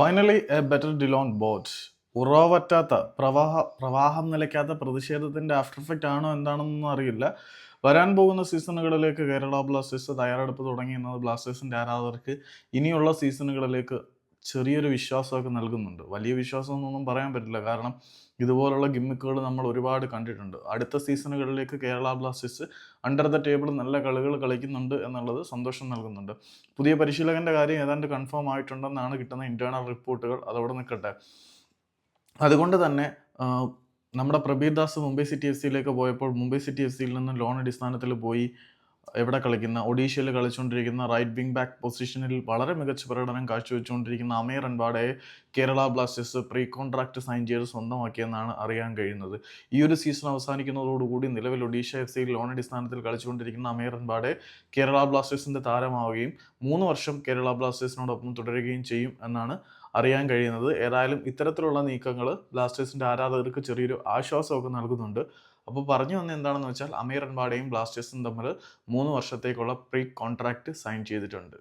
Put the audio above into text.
Finally a better ഡിലോൺ ബോട്ട് ഉറവറ്റാത്ത പ്രവാഹ പ്രവാഹം നിലയ്ക്കാത്ത പ്രതിഷേധത്തിന്റെ ആഫ്റ്റർ എഫക്റ്റ് ആണോ എന്താണെന്നൊന്നും അറിയില്ല. വരാൻ പോകുന്ന സീസണുകളിലേക്ക് കേരള ബ്ലാസ്റ്റേഴ്സ് തയ്യാറെടുപ്പ് തുടങ്ങിയെന്നത് ബ്ലാസ്റ്റേഴ്സിന്റെ ആരാധകർക്ക് ഇനിയുള്ള സീസണുകളിലേക്ക് ചെറിയൊരു വിശ്വാസമൊക്കെ നൽകുന്നുണ്ട്. വലിയ വിശ്വാസം എന്നൊന്നും പറയാൻ പറ്റില്ല. കാരണം ഇതുപോലുള്ള ഗിമ്മിക്കുകൾ നമ്മൾ ഒരുപാട് കണ്ടിട്ടുണ്ട്. അടുത്ത സീസണുകളിലേക്ക് Kerala Blasters under the table നല്ല കളികൾ കളിക്കുന്നുണ്ട് എന്നുള്ളത് സന്തോഷം നൽകുന്നുണ്ട്. പുതിയ പരിശീലകന്റെ കാര്യം ഏതാണ്ട് കൺഫേം ആയിട്ടുണ്ടെന്നാണ് കിട്ടുന്ന ഇന്റേണൽ റിപ്പോർട്ടുകൾ അതവിടെ നിൽക്കട്ടെ. അതുകൊണ്ട് തന്നെ നമ്മുടെ പ്രബീർ ദാസ് മുംബൈ സിറ്റി എഫ് സിയിലേക്ക് പോയപ്പോൾ മുംബൈ സിറ്റി എഫ് സിയിൽ നിന്ന് ലോൺ അടിസ്ഥാനത്തിൽ പോയി. എവിടെ കളിക്കുന്ന ഒഡീഷയിൽ കളിച്ചുകൊണ്ടിരിക്കുന്ന റൈറ്റ് വിങ് ബാക്ക് പൊസിഷനിൽ വളരെ മികച്ച പ്രകടനം കാഴ്ചവെച്ചുകൊണ്ടിരിക്കുന്ന അമീർ അൻപാടെ Kerala Blasters pre contract sign ചെയ്ത് സ്വന്തമാക്കിയെന്നാണ് അറിയാൻ കഴിയുന്നത്. ഈ ഒരു സീസൺ അവസാനിക്കുന്നതോടുകൂടി നിലവിൽ ഒഡീഷ എഫ് സിയിൽ ലോൺ അടിസ്ഥാനത്തിൽ കളിച്ചുകൊണ്ടിരിക്കുന്ന അമീർ അൻപാടെ കേരള ബ്ലാസ്റ്റേഴ്സിന്റെ താരമാവുകയും മൂന്ന് വർഷം കേരള ബ്ലാസ്റ്റേഴ്സിനോടൊപ്പം തുടരുകയും ചെയ്യും എന്നാണ് അറിയാൻ കഴിയുന്നത്. ഏതായാലും ഇത്തരത്തിലുള്ള നീക്കങ്ങൾ ബ്ലാസ്റ്റേഴ്സിന്റെ ആരാധകർക്ക് ചെറിയൊരു ആശ്വാസമൊക്കെ നൽകുന്നുണ്ട്. അപ്പോൾ പറഞ്ഞു വന്ന എന്താണെന്ന് വെച്ചാൽ അമീർ അൻബാഡയും ബ്ലാസ്റ്റേഴ്സും തമ്മിൽ മൂന്ന് വർഷത്തേക്കുള്ള പ്രീ കോൺട്രാക്ട് സൈൻ ചെയ്തിട്ടുണ്ട്.